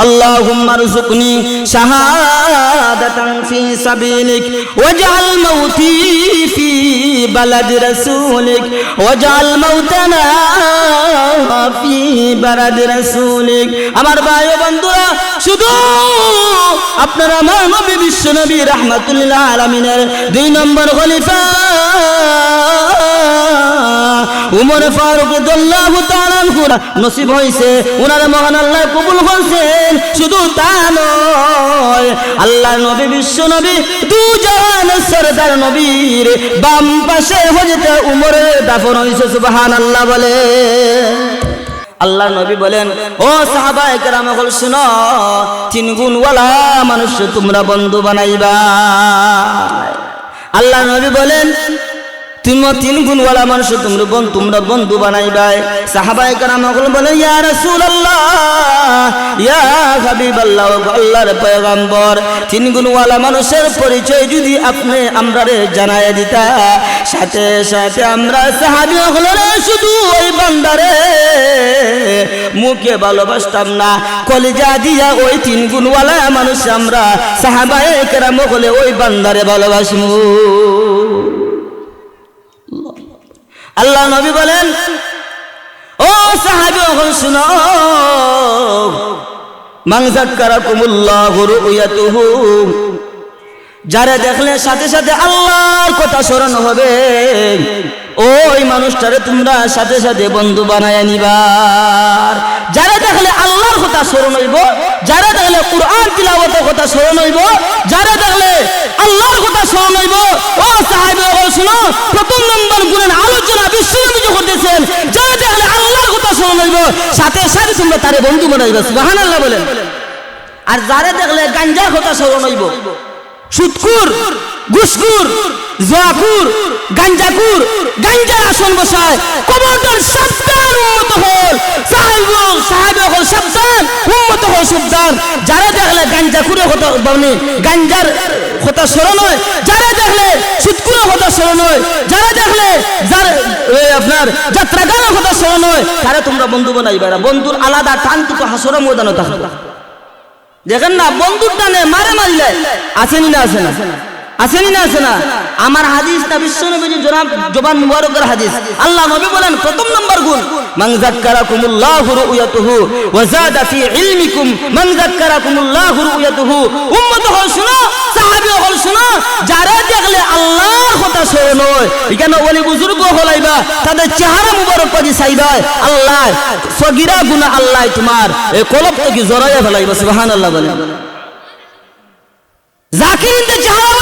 اللهم ارزقني شهادة في سبيلك واجعل موتي في بلد رسولك واجعل موتنا في بلد رسولك আমার ভাই ও বন্ধুরা শুধু আপনারা আমার নবী বিশ্ব নবী রহমাতুল্লাহ আলমিনের দুই নম্বর খলিফা উমর ফারুক রাদিয়াল্লাহু তাআলা আনহু নসিব হইছে ওনার মহান আল্লাহ কবুল শুধু তা নয়। আল্লাহ নবী, বিশ্ব নবী দু জাহান সরদার নবীর বাম পাশে হজরত উমরের দাফন হইছে, সুবহানাল্লাহ বলে। আল্লাহ নবী বলেন, ও সাহাবা একরাম, হল শুনো, তিন গুণওয়ালা মানুষ তোমরা বন্ধু বানাইবা। আল্লাহ নবী বলেন তুমি তিন গুণওয়ালা মানুষ তোমরা বন তোমরা বন্ধু বানাইবাই। সাহাবাই কেরাম হল বলে, ইয়া রাসূলুল্লাহ, ইয়া হাবিবাল্লাহ আল্লাহর পয়গম্বর। তিন গুণওয়ালা মানুষের পরিচয় যদি আপনি আমরারে জানায় দিতা, সাথে সাথে আমরা সাহাবী হল শুধু ওই বান্দারে মুখে ভালোবাসতাম না। কলিজা দিয়া ওই তিন গুণওয়ালা মানুষ আমরা সাহাবায়ে কেরাম হলে ওই বান্দারে ভালোবাসমু। আল্লাহ নবী বলেন, ও সাহাবি, এখন শুনো। যারা দেখলে সাথে সাথে আল্লাহর কথা স্মরণ হবে, ওই মানুষটারে তোমরা সাথে সাথে বন্ধু বানায় নিবার যারা দেখলে আল্লাহর কথা স্মরণ হইব যারা দেখলে কোরআন তিলাওয়াতের কথা স্মরণ হইব যারা দেখলে আল্লাহর কথা স্মরণ হইব ও সাহাবি শুনো, প্রথম নম্বর গুণের আলোচনা বিশ্বনবী করতেছেন, যারা দেখলে আল্লাহর কথা স্মরণ হইব সাথে সাথে তোমরা তারে বন্ধু বানাইবে, সুবহানাল্লাহ বলেন। আর যারা দেখলে গাঞ্জা কথা স্মরণ হইব সুৎকুর ঘুসকুর জোয়াকুর গাঞ্জাকুর গাঞ্জার আসন বসায় কবরদার সাবধান উম্মত হল সাহেব সাহেব হল সাবধান উম্মত হল সাবধান যারা দেখলে গাঞ্জাকুরের কথা মানে গাঞ্জার কথা স্মরণ হয় যারা দেখলে সুৎকুরের কথা স্মরণ হয় যারা দেখলে যার আপনার যাত্রা গানের কথা স্মরণ হয় তারা তোমরা বন্ধু বানাইবে না বন্ধুর আলাদা টান তো হাসর ময়দানে থাকবে দেখেন না, বন্ধুর টানে মারে মারলে আসেনি না আসে না? আসেনি না, আসে না। আমার হাদিস না বিশ্ব মুবারকের হাদিস। আল্লাহ নবী বলেন, প্রথম গুণ, মান যাক্কারাকুমুল্লাহু রুয়াতুহু ওয়া যাদা ফি ইলমিকুম, মান যাক্কারাকুমুল্লাহু রুয়াতুহু। উম্মত হল শুনো, সাহাবী হল শুনো দেখলে আল্লাহর কথা হয় এখানে ওলি বুজুর্গ হলাইবা তাদের চেহারা মুবারক চাইবা আল্লাহ সগিরা আল্লাহ তোমার। এই ফেলাইবা, সুবহানাল্লাহ চেহারা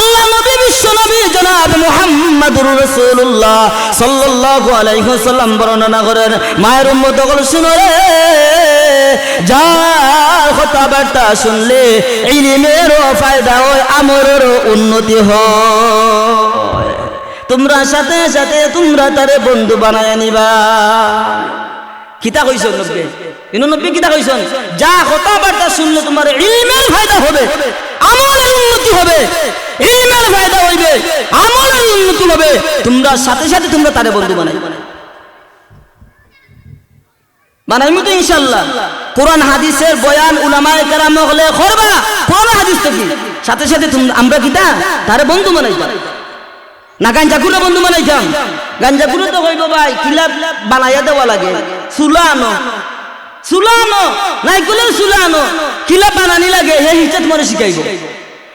নবী জনাব মুহাম্মাদুর রাসূলুল্লাহ সাল্লাল্লাহু আলাইহি ওয়াসাল্লাম বর্ণনা করেন, মায়ের উম্মত হল শুনো রে যার কথাবার্তা শুনলে ইলিমেরও ফায়দা হয় আমরেরও উন্নতি হয়। তোমরা সাথে সাথে তোমরা তারে বন্ধু বানায় নিবা। কিতা কইছ নব্বে ইনু নব্বে কিতা কইছ যা কথাবার্তা শুনলে তোমার ইলমের ফায়দা হবে, আমলের উন্নতি হবে। ইলমের ফায়দা হইবে, আমলের উন্নতি হবে। তোমরা সাথে সাথে তোমরা তারে বন্ধু বানাই। বানাইমু তো ইনশাল্লাহ কোরআন, হাদিসের বয়ান উলামায়ে কেরাম হলে করবা। কোরআন, হাদিস তো কি? সাথে সাথে আমরা কিতা তারে বন্ধু বানাইবা না গাঞ্জাকুরে বন্ধু বানাইতাম গাঞ্জাকুরে তো কইব ভাই কিলা বানাইয়া দেওয়া লাগে। চুলা আনো চুলা আনো নাই কলে চুলা আনো কিলা বানানি লাগে, হে হিচাত মরে শিখাইব।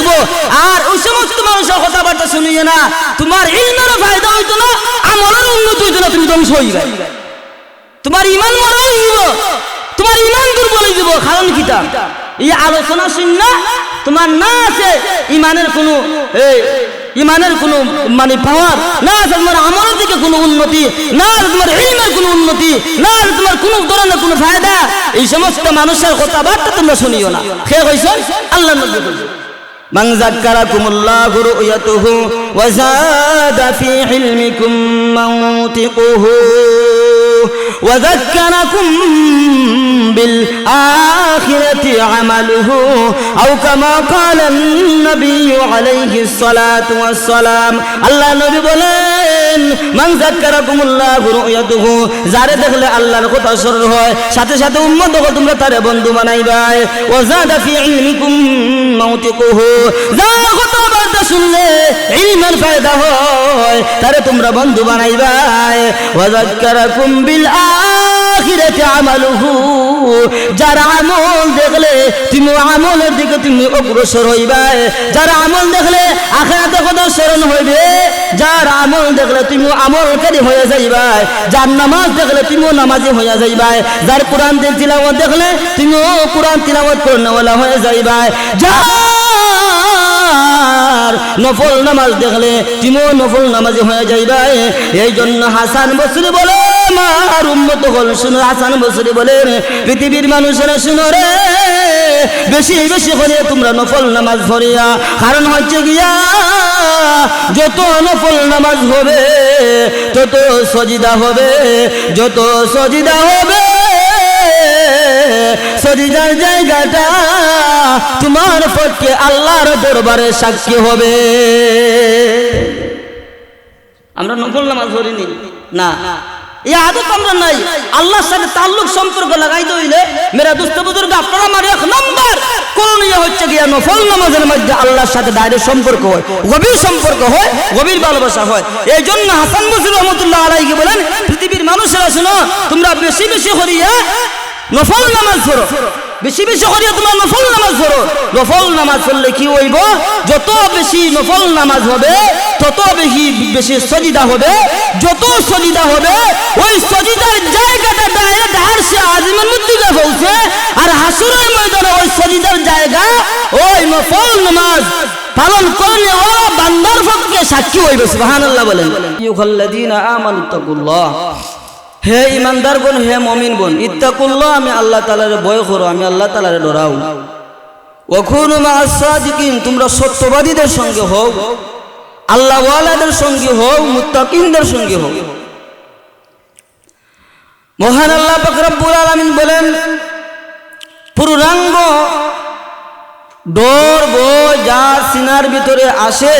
দেখব আর ওই সমস্ত মানুষের কথাবার্তা শুনিয়ে না। তোমার ইলমেরও ফায়দা হইতো না আমলের উন্নতি হইতো না, তুমি ধ্বংস হইবে। তোমার ইমান মরা হইব, তোমার ইমান দুর্বল হয়ে যাব, কারণ কিটা এই আলোচনা শুন না তোমার না আছে ইমানের কোনো ইমানের কোনো মানে পাওয়ার, না আছে তোমার আমলের দিকে কোনো উন্নতি, না আছে তোমার ইলমের কোনো উন্নতি, না আছে তোমার কোনো ধরনের কোনো ফায়দা। এই সমস্ত মানুষের কথাবার্তা তোমরা শুনিও না। খেয়ে কইছ আল্লাহ নবী من ذكركم الله رؤيته وزاد في علمكم منطقه. وذكركم بالآخرة عمله أو كما قال النبي عليه الصلاة والسلام الله نبي বলেন মান যাক্কারাকুমুল্লাহু রুয়াতুহু যারে দেখলে আল্লাহর কথা স্মরণ হয় সাথে সাথে উম্মত হো তোমরা তারে বন্ধু বানাইবাই ওয়াজাদা ফি ইলমিকুম মাউতিকুহু যার কথাবার্তা শুনলে ইলমের ফায়দা হয় তারে তোমরা বন্ধু বানাইবাই ওয়াজাক্কারাকুম বিল আখিরাতি আমালুহু, যার আমল দেখলে তুমি আমলের দিকে তুমি অগ্রসর হইবাই যার আমল দেখলে আখিরাতে কথা স্মরণ হইবে? যার আমল দেখলে তুমি আমলকারী হয়ে যাইবাই যার নামাজ দেখলে তুমিও নামাজি হয়ে যাইবাই যার কোরআন তিলাওয়াত দেখলে তুমিও কোরআন তিলাওয়াত করনেওয়ালা হয়ে যাইবাই যার নফল নামাজ দেখলে তুমিও নফল নামাজি হয়ে যাইবাই এই জন্য হাসান বসরি বলে মার উম্মত হল, শুনো হাসান বসরি বলে পৃথিবীর মানুষেরা শুনো রে, বেশি বেশি করে তোমরা নফল নামাজ ভরিয়া কারণ হচ্ছে গিয়া, যত নফল নামাজ হবে, তত সজিদা হবে, যত সজিদা হবে, সজিদার জায়গাটা তোমার পক্ষে আল্লাহর দরবারে সাক্ষী হবে। আমরা নফল নামাজ ধরিনি? না। নাই। আল্লাহর সাথে তাল্লুক সম্পর্ক আমার এক নম্বর। করণীয় হচ্ছে নফল নামাজের মধ্যে আল্লাহর সাথে ডাইরেক্ট সম্পর্ক হয়, গভীর সম্পর্ক হয়, গভীর হয়। এই জন্য বসির আলাইকে বলেন, পৃথিবীর মানুষেরা শুনো, তোমরা বেশি বেশি করিয়া নফল নামাজ পড়ো। বেশি বেশি করিয়া তোমার নফল নামাজ পড়ো নফল নামাজ পড়লে কি হইব? যত বেশি নফল নামাজ হবে, তত বেশি বেশি সজিদা হবে। যত সজিদা হবে, ওই সজিদার জায়গাটা ডাইরেক্ট হারসে আজিমের মধ্যে পৌঁছে আর হাসুরের ময়দানে ওই সজিদার জায়গা, ওই নফল নামাজ পালন করলে ওরা বান্দার পক্ষে সাক্ষী হইবে, সুবহানাল্লাহ বলেন। ইউখাল্লাযীনা আমানু তাকুল্লাহ। হে ইমানদার বোন, হে মমিন বোন, ইত্তাকুল্লাহ, আমি আল্লাহ তালারে ভয় করো, আমি আল্লাহ তালারে ডরাও। ওখুন সাদিকিন, তোমরা সত্যবাদীদের সঙ্গে হও আল্লাহ ওয়ালাদের সঙ্গে হও, মুত্তাকিনদের সঙ্গে হও। মহান আল্লাহ ফকরাবুল আলমিন বলেন পূর্ণাঙ্গ ডোর বই যা সিনার ভিতরে আসে,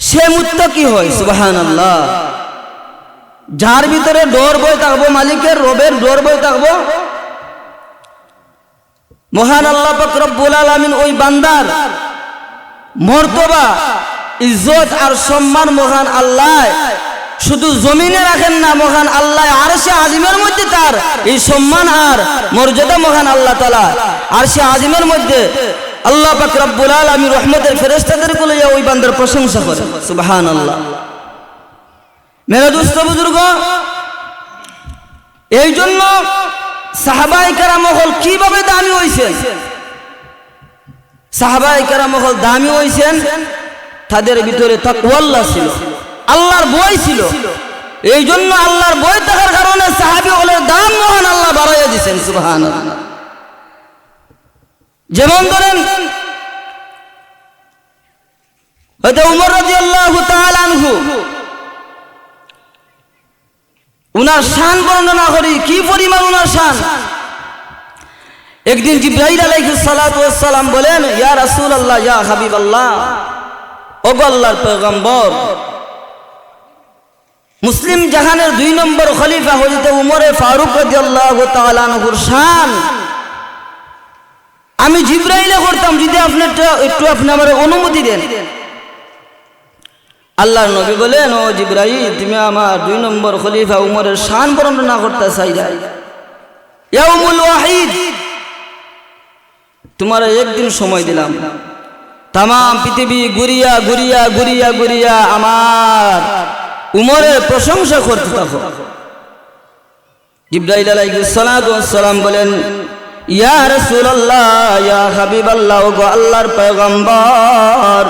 সে মুত্তাকি হয় সুবাহান আল্লাহ যার ভিতরে ডোর বই থাকব, মালিকের রবের ডোর বই থাকব, মহান আল্লাহ রব্বুল আলমিন ওই বান্দার মর্তবা, ইজ্জত আর সম্মান মহান আল্লাহ। শুধু জমিনে রাখেন না, মহান আল্লাহ আর সে আজিমের মধ্যে তার এই সম্মান আর মর্যাদা মহান আল্লাহ তালা আর সে আজিমের মধ্যে আল্লাহ পাক রব্বুল আলমী রহমতের ফেরেস্তাদেরগুলো ওই বান্দার প্রশংসা করে। সুবাহান আল্লাহ মেরা দুস্থ বুজুর্গ, এই জন্য সাহাবাই কারামহল কীভাবে দামি হয়েছেন সাহাবাই কারামহল দামি হয়েছেন তাদের ভিতরে তাকওয়াল্লাহ ছিল, আল্লাহর বই ছিল। এই জন্য আল্লাহর বই থাকার কারণে সাহাবি হলের দাম মহান আল্লাহ বাড়াইয়া দিচ্ছেন সুবহান যেমন ধরেন হয়তো উমর রাজি আল্লাহ আনহু উনার শান বর্ণনা করি, কি পরিমাণ উনার শান? একদিন জিব্রাইল আলাইহিস সালাতু ওয়াস সালাম বলেন, ইয়া রাসূলুল্লাহ, ইয়া হাবিবাল্লাহ, ওগো আল্লাহর পয়গম্বর, মুসলিম জাহানের দুই নম্বর খলিফা হযরত উমরে ফারুক আনহুর শান। আমি জিব্রাইলে করতাম, যদি আপনি একটু আপনি আমার অনুমতি দেন। আল্লাহর নবী বলেন, ও জিব্রাইল, তুমি আমার দুই নম্বর খলিফা, উমরের শান বর্ণনা করতে চাই ইয়াউমুল তোমার একদিন সময় দিলাম। তাম পৃথিবী ঘুরিয়া ঘুরিয়া ঘুরিয়া ঘুরিয়া আমার উমরের প্রশংসা করতে থাকো। জিব্রাইল আলাইহিস সালাতু ওয়াস সালাম বলেন, ইয়া ইয়া হাবিবাল্লাহ গো আল্লাহর পয়গম্বর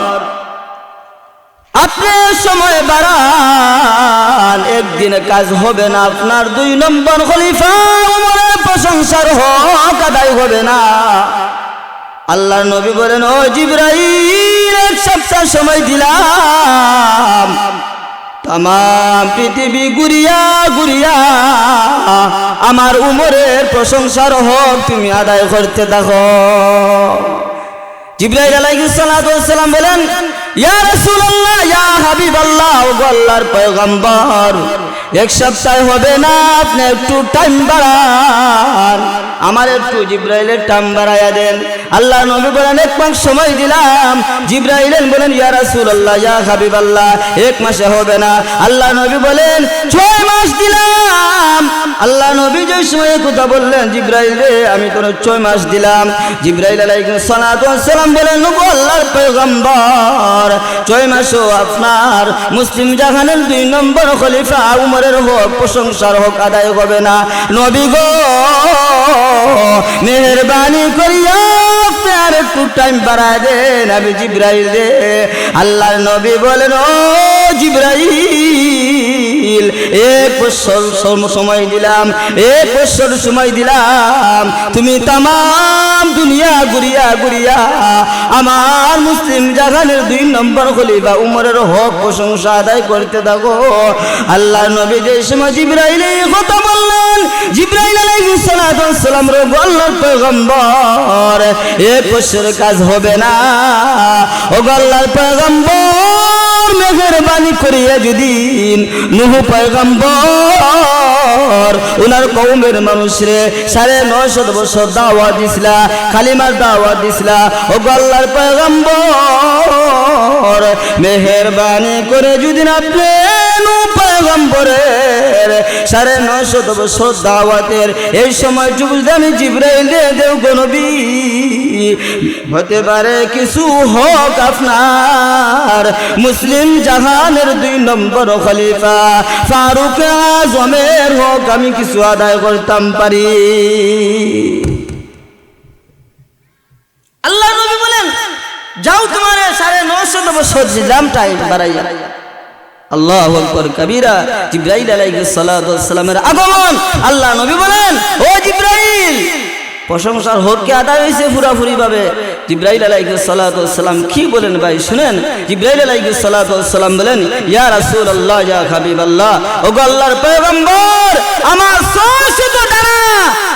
আপনি সময় বাড়ান। একদিনে কাজ হবে না, আপনার দুই নম্বর খলিফা প্রশংসার হক আদায় হবে না। আল্লাহর নবী বলেন, ও জিব্রাইল, এক সপ্তাহ সময় দিলাম। তাম পৃথিবী গুরিয়া গুরিয়া আমার উমরের প্রশংসার হক তুমি আদায় করতে দেখো জিব্রাইল আলাইহিস সালাতু ওয়াস সালাম বলেন ইয়া রাসূলুল্লাহ ইয়া হাবিবাল্লাহ ও আল্লাহর পয়গম্বর এক সপ্তাহ হবে না, আপনি একটু টাইম বাড়ান। আমার একটু জিব্রাইলের টাইম বাড়াইয়া দেন। আল্লাহ নবী বলেন, এক মাস সময় দিলাম। জিব্রাইলেন বলেন, ইয়া রাসূলুল্লাহ, ইয়া হাবিবাল্লাহ, এক মাসে হবে না। আল্লাহ নবী বলেন, ছয় মাস দিলাম। আল্লাহ নবী যে সময় কথা বললেন, জিব্রাইল রে, আমি তোর ছয় মাস দিলাম। জিব্রাইল ওয়াস সালাম বলেন, নবী আল্লাহর পয়গম্বর, ছয় মাসও আপনার মুসলিম জাহানের দুই নম্বর খলিফা উমরের হোক প্রশংসার হোক আদায় হবে না। নবী গো মেহরবানি করিয়া আপনি আর একটু টাইম বাড়ায় দেন আমি জিব্রাইল রে আল্লাহর নবী বলেন, ও জিব্রাইল এক বছর সময় দিলাম এক বছর সময় দিলাম। তুমি দুনিয়া ঘুরিয়া ঘুরিয়া আমার মুসলিম জাহানের দুই নম্বর খলিফা উমরের হক প্রশংসা আদায় করতে থাকো। আল্লাহ নবী যে সময় জিব্রাইল কথা বললেন, জিব্রাইল আলাইহিস সালাম আল্লাহর পয়গম্বর এক বছর কাজ হবে না। ও গো আল্লাহর পয়গম্বর মেহরবানি করিয়া যদি নুহ পয়গম্বর উনার কৌমের মানুষরে সাড়ে নয়শত বছর দাওয়া দিছিলা খালিমার দাওয়া দিছিলা, ও গল্লার পয়গম্বর মেহরবানি করে যদি আপনি পয়গম্বরের সাড়ে নয়শত বছর দাওয়াতের এই সময় যুবক আমি জিব্রাইল দে দেও গনবী হতে পারে কিছু হোক আপনার। মুসলিম জাহানের দুই নম্বর খলিফা ফারুক আজমের হোক, আমি কিছু আদায় করতাম পারি। আল্লাহ নবী বলেন, যাও তোমার সাড়ে নশো বছর টাইম বাড়াইয়া। আল্লাহ আকবর কবিরা জিব্রাইল আলাইহিস সালামের আগমন, আল্লাহ নবী বলেন, ও জিব্রাইল! প্রশংসার হককে আদায় হয়েছে পুরাপুরিভাবে জিব্রাইল আলাইকে সালাতাম কি বলেন ভাই? শুনেন, জিব্রাইল আলাইকে সালাতাম বলেন, ইয়া রাসুল আল্লাহ ইয়া হাবিব আল্লাহ ও আল্লাহর পয়গম্বর, আমার শত ডানা,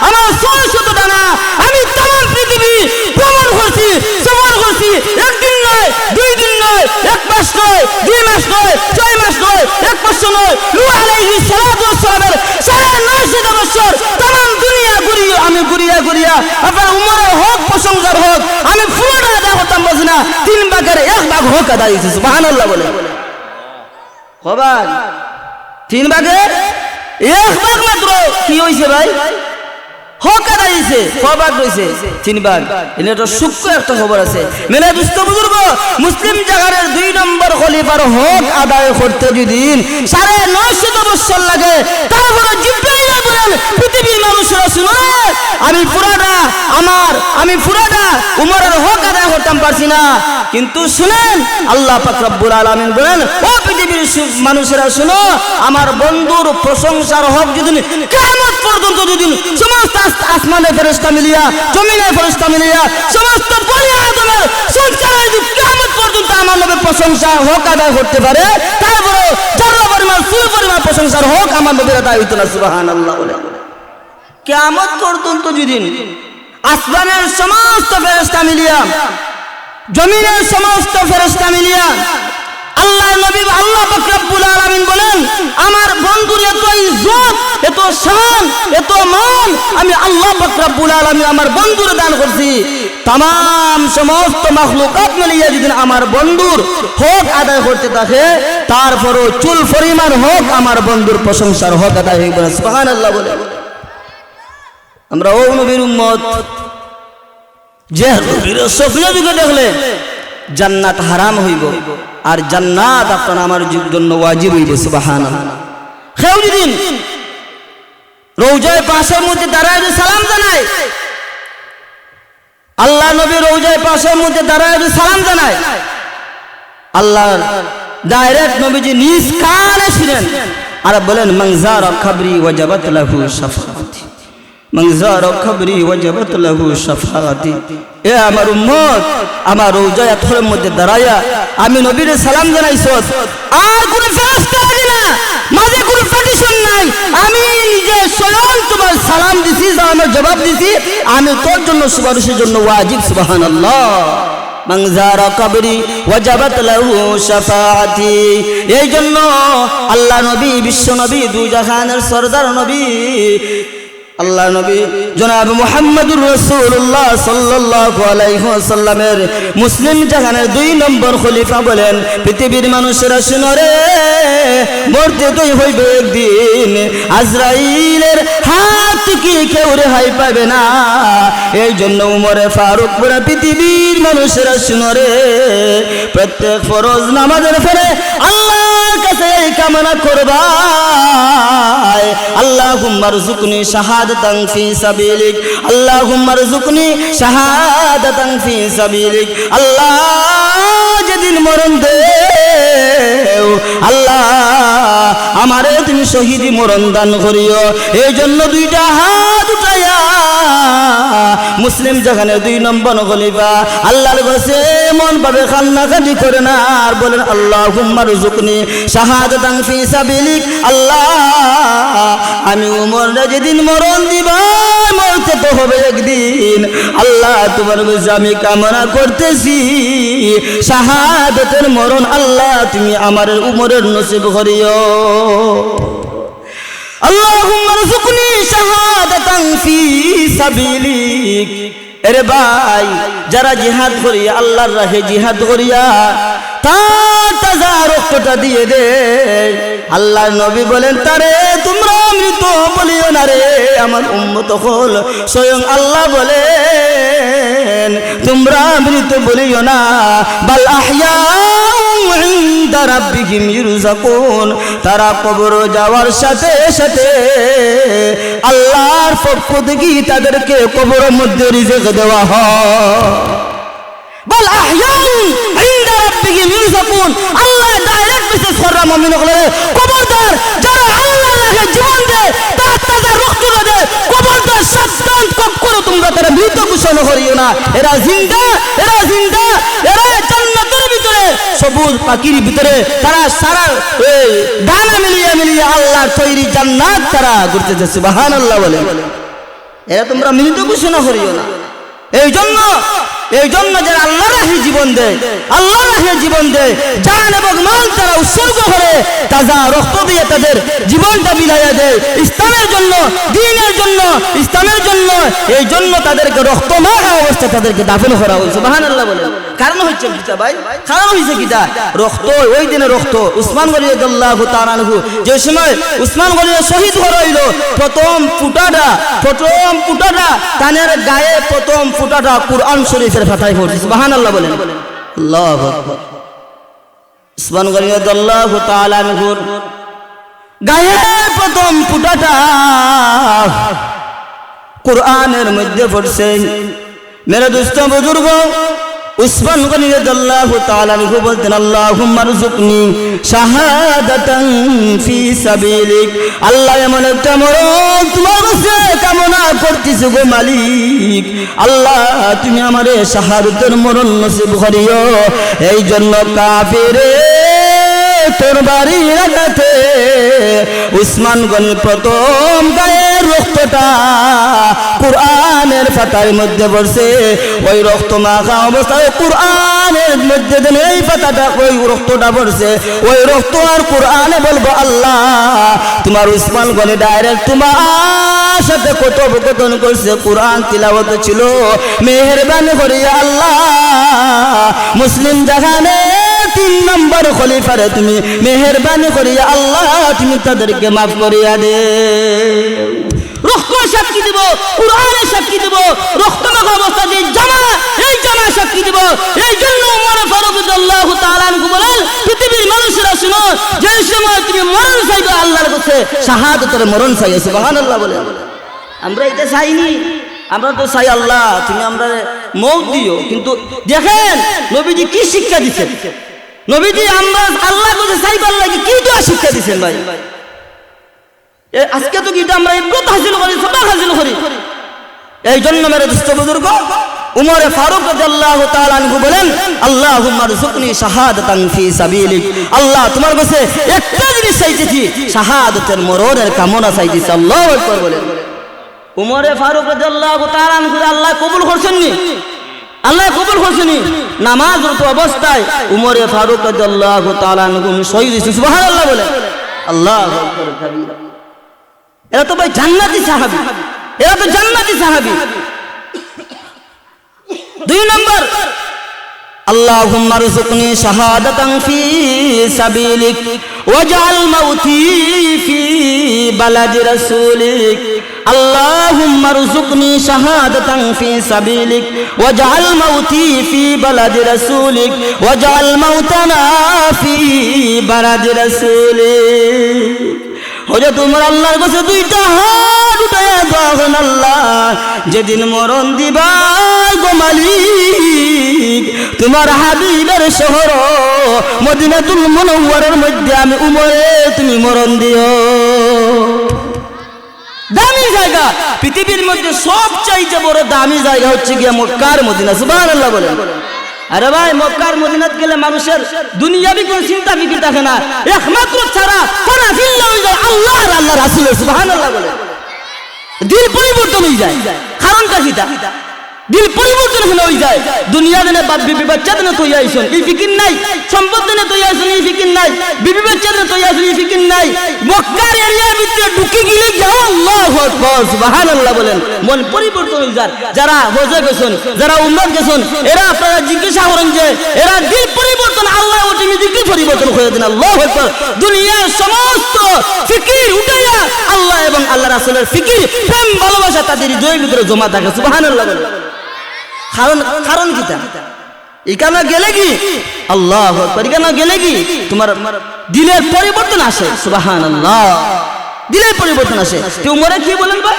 আমার শত ডানা, আমি তোমার পৃথিবী ভ্রমণ করছি সফর করছি একদিন নয় দুই দিন নয় এক মাস নয় দুই মাস নয় ছয় মাস নয় এক বছর নয় নূহ আলাইহিস সালাতু ওয়াস সালামের সাড়ে নয়শত বছর तमाम দুনিয়া ঘুরিয়ে আমি ঘুরিয়া ঘুরিয়া আপনার উমরের হক প্রশংসার হোক আমি পুরোটা আদায় করতাম বলছি না তিন ভাগের এক ভাগ হোক আদায় হয়েছে সুবহানাল্লাহ বলে কবার তিন ভাগের এক ভাগ মাত্র কি হয়েছে ভাই হক আদায় হয়েছে কবার রয়েছে ভাগ একটা খবর আছে। মুসলিম দুই নম্বর আদায় করতে সাড়ে লাগে তারপরে আমি পুরাটা, আমার, আমি পুরাটা উমরের হক আদায় করতাম, পারছি না। কিন্তু শুনেন, আল্লাহ পাক রব্বুল আলামিন বলেন, ও পৃথিবীর মানুষেরা শুনো, আমার বন্ধুর প্রশংসার হক যদি কিয়ামত পর্যন্ত যদি সমস্ত আস- আসমানে ফেরেশতা মিলিয়া জমিনে ফেরেশতা মিলিয়া, সমস্ত পর্যন্ত আমার নবীর প্রশংসা হক আদায় করতে পারে। তারপরে যারা পরিমাণ, সুর পরিমাণ প্রশংসার হক আমার নবীর আদায় হইতো না, সুবহানাল্লাহ বলে। কেমন পর্যন্ত আসমানের সমস্ত ফেরেস্তা মিলিয়া, জমিনের সমস্ত ফেরেস্তা মিলিয়া আল্লাহ নবী আল্লাহ বকরবুল আলামিন বলেন, আমার বন্ধুর এত ইজ্জত, এত এত মান, আমি আল্লাহ বকরবুল আলামিন আমার বন্ধুর দান করছি। তাম সমস্ত মাখলুকাত মিলিয়া আমার বন্ধুর হক আদায় করতে থাকে, তারপরও চুল পরিমাণ হোক আমার বন্ধুর প্রশংসার হক আদায় হইব না সুবহানাল্লাহ বলে। আমরা ও নবীর উম্মত যে নবীর দেখলে জান্নাত হারাম হইব। আর জান্নাত আপনার আমার জন্য ওয়াজিব হইব সুবাহান খেউ রৌজায় পাশের মধ্যে দাঁড়ায় সালাম জানায়, আল্লাহ নবী রৌজায় পাশের মধ্যে দাঁড়ায় সালাম জানায় আল্লাহ ডাইরেক্ট নবীজি নিজ কানে শুনেন আর বলেন মংজার খবরি ওয়াজাবাত লাহু শাফাআতি মংজার খবরি ওয়াজাবাত লাহু শাফাআতি এ আমার উম্মত, আমার রোজা এথরের মধ্যে দাঁড়ায়া আমি নবীর সালাম জানাইছ আর কোন মাঝে কোন পার্টিশন নাই। আমি নিজে স্বয়ং তোমার সালাম দিছি আমার জবাব দিছি। আমি তোর জন্য সুপারিশের জন্য ওয়াজিব, সুবহানাল্লাহ। মংজারা কবরি ওয়াজাবাত লাহু শাফাআতি। এই জন্য আল্লাহ নবী, বিশ্ব নবী, দুই জাহানের সরদার নবী আল্লাহ নবী জনাব মুহাম্মদুর আলাইহি ওয়াসাল্লামের মুসলিম জাহানের দুই নম্বর খলিফা বলেন, পৃথিবীর মানুষেরা শুনরে তুই হইবে একদিন। আজরাইলের হাত কি কেউ রেহাই পাবে না? এই জন্য উমরে ফারুক বলে পৃথিবীর মানুষেরা শুনরে প্রত্যেক ফরজ নামাজের ফেরে আল্লাহর কাছে এই কামনা করবা। রযুকনি শাহাদাতান ফি আল্লাহ যেদিন মরণ দে আল্লাহ আমারে তুমি শহীদ মরণ দান করিও। এই জন্য দুইটা হাত উঠাইয়া মুসলিম যেখানে দুই নম্বর খলিফা আল্লাহর কাছে এমন ভাবে কান্নাকাটি করে না, আর বলেন আল্লাহ হুম্মার জুকনি শাহাদাতান ফি সাবিলিক। আল্লাহ, আমি উমর যেদিন মরণ দিবা, মরতে তো হবে একদিন। আল্লাহ, তোমার কাছে আমি কামনা করতেছি। শাহাদতের মরণ আল্লাহ, তুমি আমার উমরের নসিব করিও। আল্লাহুম্মা রযুকনি শাহাদাতান ফি যারা জিহাদ করিয়া, আল্লাহর রাহে জিহাদ করিয়া তার তাজা রক্তটা দিয়ে দে। আল্লাহর নবী বলেন, তারে তোমরা মৃত বলিও না রে, আমার উম্মত হল। স্বয়ং আল্লাহ বলেন, তোমরা মৃত বলিও না। বাল আহিয়া عند ربهم يرزقون তারা কবর যাওয়ার সাথে সাথে আল্লাহর পক্ষ থেকে তাদেরকে কবরের মধ্যে রিজিক দেওয়া হয় বল আহয়ান عند ربهم يرزقون আল্লাহ ডাইরেক্ট মেসেজ করা মুমিন হলে খবরদার যারা আল্লাহর রাহে জীবন দেয় তার তাজা রক্ত দেয় খবরদার সাবধান কখনো তোমরা তারা মৃত ঘোষণা করিও না এরা জিন্দা এরা জিন্দা এরা জান্নাতের ভিতরে সবুজ পাখির ভিতরে তারা সারা ডানা মিলিয়ে মিলিয়ে আল্লাহর তৈরি জান্নাত তারা ঘুরতে যাচ্ছে বাহান আল্লাহ বলে। এরা তোমরা মিলিত ঘোষণা করিও না। এই জন্য এই জন্য যারা আল্লাহ রাহে জীবন দেয় আল্লাহ রাহে জীবন দেয় জান এবং মাল তারা উৎসর্গ করে, তাজা রক্ত দিয়ে তাদের জীবনটা বিলাইয়া দেয়। ইসলামের জন্য, দিনের জন্য, ইসলামের জন্য এই জন্য তাদেরকে রক্ত মাখা অবস্থা তাদেরকে দাফন করা হয়েছে বাহান আল্লাহ বলে কারণ হয়েছে ফাতায় পড়ছে সুবহানাল্লাহ বলেন। আল্লাহু আকবার। কোরআনের মধ্যে পড়ছে। মেরে দুষ্ট বুজুর্গ উসমান গনি রাদিয়াল্লাহু তাআলা আনহু বলতেন, আল্লাহুম্মা রযুকনি শাহাদাতান ফি সাবিলিক। আল্লাহ এমন একটা মরণ তোমার কাছে কামনা করতেছি গো মালিক। আল্লাহ, তুমি আমারে শাহাদাতের মরণ নসিব করিও। এই জন্য কাফিরে তোর বাড়ি রাখাতে উসমান গনি প্রথম গায়ের রক্তটা কোরআনের পাতার মধ্যে পড়ছে। ওই রক্ত মাখা অবস্থায় কোরআনের মধ্যে দেন এই পাতাটা ওই রক্তটা পড়ছে। ওই রক্ত আর কোরআনে বলব, আল্লাহ, তোমার উসমান গনি ডাইরেক্ট তোমার সাথে কথোপকথন করছে। কোরআন তিলাবত ছিল। মেহরবানি করিয়া আল্লাহ, মুসলিম জাহানে তিন নম্বর খলিফারে তুমি মেহরবানি করিয়া আল্লাহ তুমি তাদেরকে মাফ করিয়া দে। রক্ত সাক্ষী দিব, কোরআনের সাক্ষী দিব, রক্ত মাখা অবস্থা যে জামা, এই জামা সাক্ষী দিব। এই জন্য উমর ফারুক আল্লাহ তাআলাকে বলেন, পৃথিবীর মানুষেরা শুনো, যে সময় তুমি মরণ চাইবে, আল্লাহর কাছে শাহাদাতের মরণ চাই সুবহানাল্লাহ বলে। আমরা এটা চাইনি, আমরা তো চাই আল্লাহ, তুমি আমরা মৌ দিও, কিন্তু দেখেন, নবীজি কি শিক্ষা দিচ্ছেন নবীজি আমরা আল্লাহ কাছে চাইবার লাগে কি তো শিক্ষা দিচ্ছেন ভাই? আজকে তো কিন্তু আমরা ইব্রত হাসিল করি সবাক হাসিল করি। এই জন্য মেরে দুষ্ট বুজুর্গ, উমরে ফারুক রাদিয়াল্লাহু তাআলা আনহু বলেন, আল্লাহুম্মা রযুকনি শাহাদাতান ফি সাবিলিক। আল্লাহ তোমার কাছে একটা জিনিস চাইতেছি, শাহাদাতের মরণের কামনা চাইতেছি, আল্লাহু আকবার বলেন। উমরে ফারুক রাদিয়াল্লাহু তাআলা আনহু আল্লাহ কবুল করছেন নি? আল্লাহ কবুল করছেনি নামাজ রত অবস্থায় উমরে ফারুক রাদিয়াল্লাহু তাআলা শহীদ বলে। আল্লাহ এরা তো ভাই জান্নাতি সাহাবি। এরা তো জান্নাতি সাহাবি। দুই নম্বর اللهم ارزقني شهادة في سبيلك واجعل موتي في بلد رسولك. اللهم ارزقني شهادة في سبيلك واجعل موتي في بلد رسولك. واجعل موتنا في بلد رسولك. হজে তোমার আল্লাহর কাছে দুইটা হাত উঠায় দোয়া আল্লাহ। যেদিন মরণ দিবা গো মালিক, তোমার হাবিবের শহর মদিনা মদিনাতুল মুনওয়ারের মধ্যে আমি উমরে, তুমি মরণ দিও। দামি জায়গা, পৃথিবীর মধ্যে সব চাইতে বড় দামি জায়গা হচ্ছে গিয়ে মক্কার মদিনা, সুবহানাল্লাহ বলে আরে ভাই, মক্কার মদিনাত গেলে মানুষের দুনিয়াবি কোন চিন্তা ফিকির থাকে না। একমাত্র ছাড়া কোনা আল্লাহ আল্লাহ রাসূল সুবহানাল্লাহ বলে। দিল পরিবর্তন হয়ে যায়। কারণটা কিটা দিল পরিবর্তন হলে হয়ে যায়। দুনিয়া দিনে বাপ বিবি বাচ্চা দিনে তৈরি আইসন এই ফিকির নাই। সম্পদ দিনে তৈরি আইসন এই ফিকির নাই। বিবি বাচ্চা দিনে তৈরি আইসন এই ফিকির নাই। মক্কার এরিয়ার ভিতরে ঢুকে গেলে যাও, আল্লাহু আকবার বলেন। মন পরিবর্তন হয়ে যায় যারা হজে গেছেন, যারা উমরাত গেছেন, এরা আপনারা জিজ্ঞাসা করেন যে, এরা দিল পরিবর্তন, আল্লাহ অটোমেটিকলি পরিবর্তন করে দেন আল্লাহু আকবার। দুনিয়ার সমস্ত ফিকির উঠাইয়া আল্লাহ এবং আল্লাহ রাসূলের ফিকির, প্রেম, ভালোবাসা তাদের হৃদয়ের ভিতরে জমা থাকে, সুবহানাল্লাহ বলেন। কারণ কিটা এখানে গেলে কি? আল্লাহ এখানে গেলে কি? তোমার দিলের পরিবর্তন আসে সুবাহান আল্লাহ দিলের পরিবর্তন আসে। মরে কি বলেন ভাই?